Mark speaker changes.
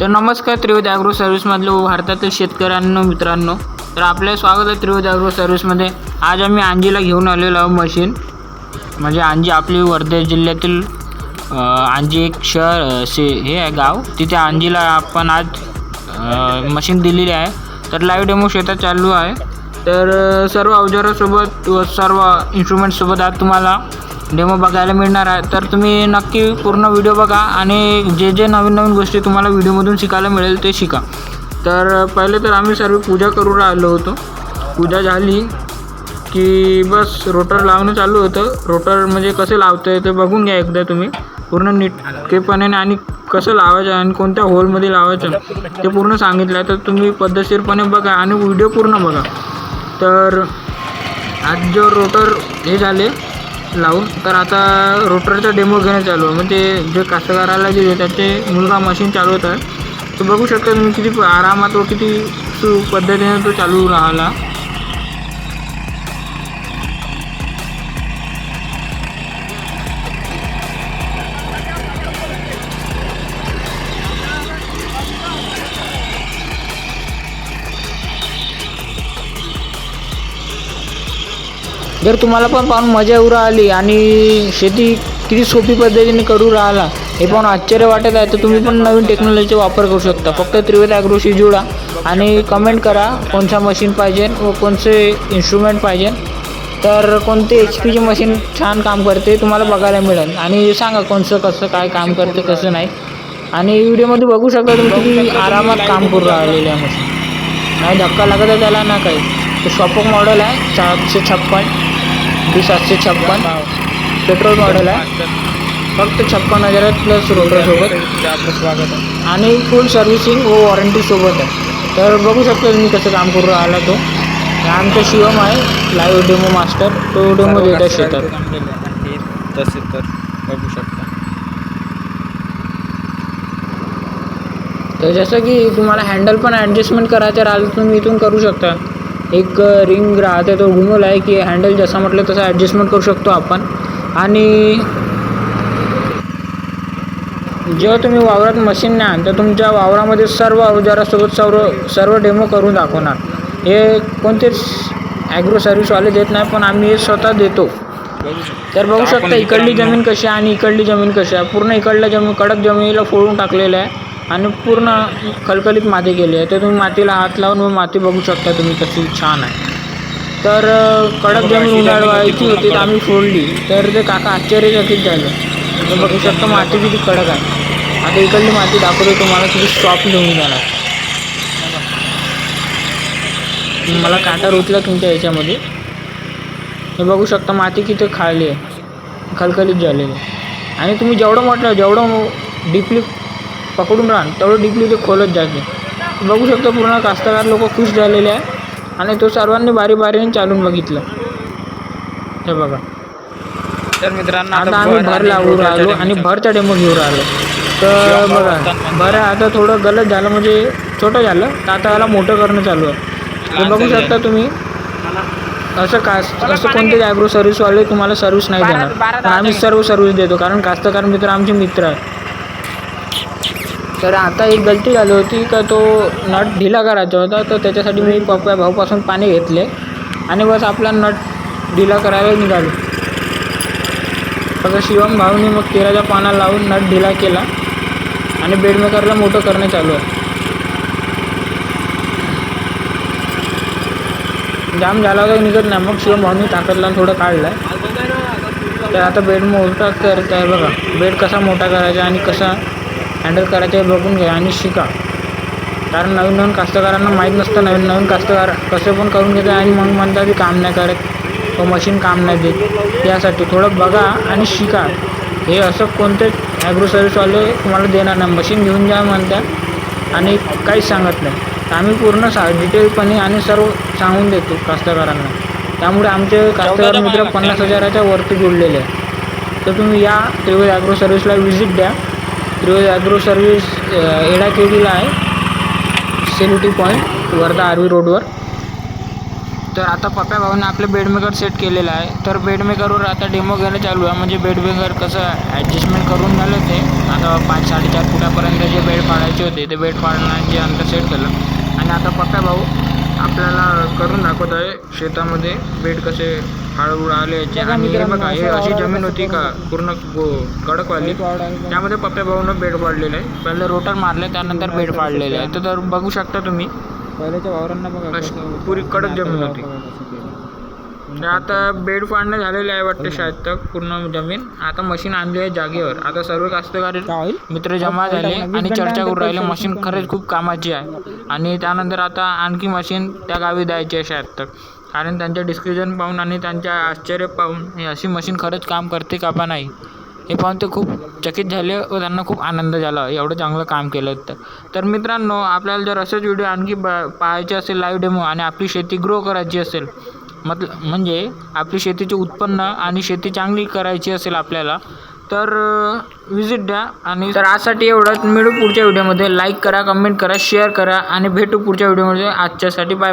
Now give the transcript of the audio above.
Speaker 1: तर नमस्कार त्रिवेद ॲग्रो सर्व्हिसमधले भारतातील शेतकऱ्यांनो मित्रांनो. तर आपलं स्वागत आहे त्रिवेद ॲग्रो सर्व्हिसमध्ये. आज आम्ही आंजीला घेऊन आलेलो आहोत मशीन. म्हणजे आंजी आपली वर्धा जिल्ह्यातील आंजी एक शहर से हे आहे गाव. तिथे आंजीला आपण आज मशीन दिलेली आहे. तर लाईव्ह डेमो शेतात चालू आहे. तर सर्व अवजारासोबत व सर्व इन्स्ट्रुमेंटसोबत आज तुम्हाला डेमो बघायला मिळणार आहे. तर तुम्ही नक्की पूर्ण व्हिडिओ बघा आणि जे जे नवीन नवीन गोष्टी तुम्हाला व्हिडिओमधून शिकायला मिळेल ते शिका. तर पहिले तर आम्ही सर्व पूजा करून राहिलो होतो. पूजा झाली की बस रोटर लावणं चालू होतं. रोटर म्हणजे कसं लावतं आहे ते बघून घ्या एकदा तुम्ही. पूर्ण नीटकेपणे आणि कसं लावायचं आणि कोणत्या होलमध्ये लावायचं ते पूर्ण सांगितलं. आहे तर तुम्ही पद्धतशीरपणे बघा आणि व्हिडिओ पूर्ण बघा. तर आज जो रोटर हे झाले लावून. तर आता रोटरचा डेमो घेणं चालू आहे. म्हणजे जे कास्तकाराला जे त्याचे मुलगा मशीन चालवत आहे तो बघू शकता तुम्ही किती आरामात व किती सु पद्धतीने तो चालू राहिला. जर तुम्हाला पण पाहून मजा येऊ राहिली आणि शेती किती सोपी पद्धतीने करू राहिला हे पाहून आश्चर्य वाटत आहे तर तुम्ही पण नवीन टेक्नॉलॉजीचा वापर करू शकता. फक्त त्रिवेद ॲग्रोशी जुळा आणि कमेंट करा कोणता मशीन पाहिजे व कोणते इन्स्ट्रुमेंट पाहिजे. तर कोणते एच पीचे मशीन छान काम करते तुम्हाला बघायला मिळेल. आणि सांगा कोणचं कसं काय काम करते कसं नाही. आणि व्हिडिओमध्ये बघू शकता तुम्ही किती आरामात काम करू राहिलेल्या मशीन. नाही धक्का लागत आहे त्याला ना काही. ते शॉपक मॉडेल आहे सातशे छप्पन डी सातशे छप्पन. पेट्रोल मॉडेल आहे. फक्त छप्पन हजार आहेत प्लस रोटरसोबत
Speaker 2: आपलं स्वागत आहे
Speaker 1: आणि फुल सर्व्हिसिंग व वॉरंटीसोबत आहे. तर बघू शकता तुम्ही कसं काम करू राहिला तो. आमचा शिवम आहे लाईव्ह डेमो मास्टर तो डेमो देत शेतात.
Speaker 2: तसे तर बघू शकता.
Speaker 1: तर जसं की तुम्हाला हँडल पण ॲडजस्टमेंट करायचं राहिलं तुम्ही इथून करू शकता. एक रिंग राहते तो घुमवला आहे की हँडल जसा म्हटलं तसं ॲडजस्टमेंट करू शकतो आपण. आणि जेव्हा तुम्ही वावरात मशीन न्याल तर तुमच्या वावरामध्ये सर्व अवजारासोबत सर्व सर्व डेमो करून दाखवणार. हे कोणतेच ॲग्रो सर्व्हिसवाले देत नाही पण आम्ही हे स्वतः देतो. तर बघू शकता इकडली जमीन कशी आहे आणि इकडली जमीन कशी आहे. पूर्ण इकडल्या जमीन कडक जमिनीला फोडून टाकलेलं आहे. आणि पूर्ण खलखलीत माती केली आहे. तर तुम्ही मातीला हात लावून व माती बघू शकता तुम्ही कशी छान आहे. तर कडक जमीन उन्हाळवायची होती तर आम्ही फोडली. तर ते काका आश्चर्यचकित झाले. तर बघू शकता माती किती कडक आहे. आता इकडली माती दाखवतो तुम्हाला किती सॉफ्ट घेऊन जाणार. मला काटा रुतला तुमच्या याच्यामध्ये. हे बघू शकता माती किती खाली आहे. खलखलीत झालेली. आणि तुम्ही जेवढं म्हटलं जेवढं डीपली पकडून राहाल तेवढं डीपली ते खोलत जाते. बघू शकता पूर्ण कास्तकार लोक खुश झालेले आहे. आणि तो सर्वांनी बारी बारीने चालून बघितलं. हे बघा.
Speaker 2: तर मित्रांनो
Speaker 1: आता आम्ही भर
Speaker 2: रोटरच्या
Speaker 1: राहिलो आणि भरचा डेमो घेऊ राहिलो. तर बघा बरं आता थोडं गलत झालं म्हणजे छोटं झालं. तर आता याला मोठं करणं चालू आहे. बघू शकता तुम्ही. असं कास असं कोणतेच ॲग्रो सर्व्हिसवाले तुम्हाला सर्व्हिस नाही देणार. आम्ही सर्व सर्व्हिस देतो. कारण कास्तकार मित्र आमचे मित्र आहे तर आता एक गलती झाली होती का तो नट ढिला करायचा होता तर त्याच्यासाठी मी पप्पा भाऊपासून पाणी घेतले आणि बस आपला नट ढिला करायला निघालो. फक्त शिवम भाऊने मग तेराच्या पाना लावून नट ढिला केला आणि बेडमेकरला मोठं करणं चालू आहे. जाम झाला होता निघत नाही. मग शिवम भाऊनी ताकद लावून थोडं काढलं. आहे तर आता बेड मोठा करत आहे बघा. बेड कसा मोठा करायचा आणि कसा हँडल करायचा हे बघून घ्या आणि शिका. कारण नवीन नवीन कास्तकारांना माहीत नसतं नवीन नवीन कास्तकार कसे पण करून घेतात आणि मग म्हणतात की काम नाही करत तो मशीन काम नाही देत. यासाठी थोडं बघा आणि शिका. हे असं कोणतेच ॲग्रो सर्व्हिसवाले तुम्हाला देणार नाही. मशीन घेऊन जा म्हणतात आणि काहीच सांगत नाही. तर आम्ही पूर्ण सा डिटेलपणे आणि सर्व सांगून देतो कास्तकारांना. त्यामुळे आमचे कास्तकार मित्र पन्नास हजाराच्या वरती जोडलेले आहे तर तुम्ही या त्रिवेद ॲग्रो सर्व्हिसला व्हिजिट द्या. त्रिवेद ॲग्रो सर्व्हिस एडा केडीला आहे. सेल्युटी पॉईंट वर्धा आरवी रोडवर. तर आता पप्प्या भाऊने आपलं बेडमेकर सेट केलेलं आहे. तर बेडमेकरवर आता डेमो घ्यायला चालू आहे. म्हणजे बेडमेकर कसं ॲडजस्टमेंट करून झालं ते. आता पाच साडेचार फुटापर्यंत जे बेड पाडायचे होते ते बेड पाडण्याचे अंतर सेट केलं आणि आता पप्प्या भाऊ आपल्याला करून दाखवत आहे शेतामध्ये बेड कसे हळूहळू आले याचे. आणि हे बघा हे अशी जमीन होती का? पूर्ण गो कडकवाली त्यामध्ये पप्प्या भाऊनं बेड पाडलेलं आहे. पहिले रोटर मारले त्यानंतर बेड पाडलेले आहे. तर तर बघू शकता तुम्ही.
Speaker 2: पहिल्याच्या वावरांना बघा
Speaker 1: पुरी कडक जमीन होती. तर आता बेड पाडणं झालेलं आहे वाटतं शायद तक पूर्ण जमीन. आता मशीन आणली आहे जागेवर. आता सर्व कास्तकारी मित्र जमा झाले आणि चर्चा करू राहिले. मशीन खरंच खूप कामाची आहे. आणि त्यानंतर आता आणखी मशीन त्या गावी द्यायची अशा आहेत तर कारण त्यांच्या डिस्क्रिप्शन पाहून आणि त्यांच्या आश्चर्य पाहून हे अशी मशीन खरंच काम करते का बा नाही हे पाहून ते खूप चकित झाले व त्यांना खूप आनंद झाला. एवढं चांगलं काम केलं तर. तर मित्रांनो आपल्याला जर असेच व्हिडिओ आणखी ब पाहायचे असेल लाईव्ह डेमो आणि आपली शेती ग्रो करायची असेल मत म्हणजे आपली शेतीचे उत्पन्न आणि शेती चांगली करायची असेल आपल्याला तर व्हिजिट द्या. आणि तर आजसाठी एवढंच. मिळू पुढच्या व्हिडिओमध्ये लाईक करा कमेंट करा शेअर करा. आणि भेटू पुढच्या व्हिडिओमध्ये आजच्यासाठी बाय बाय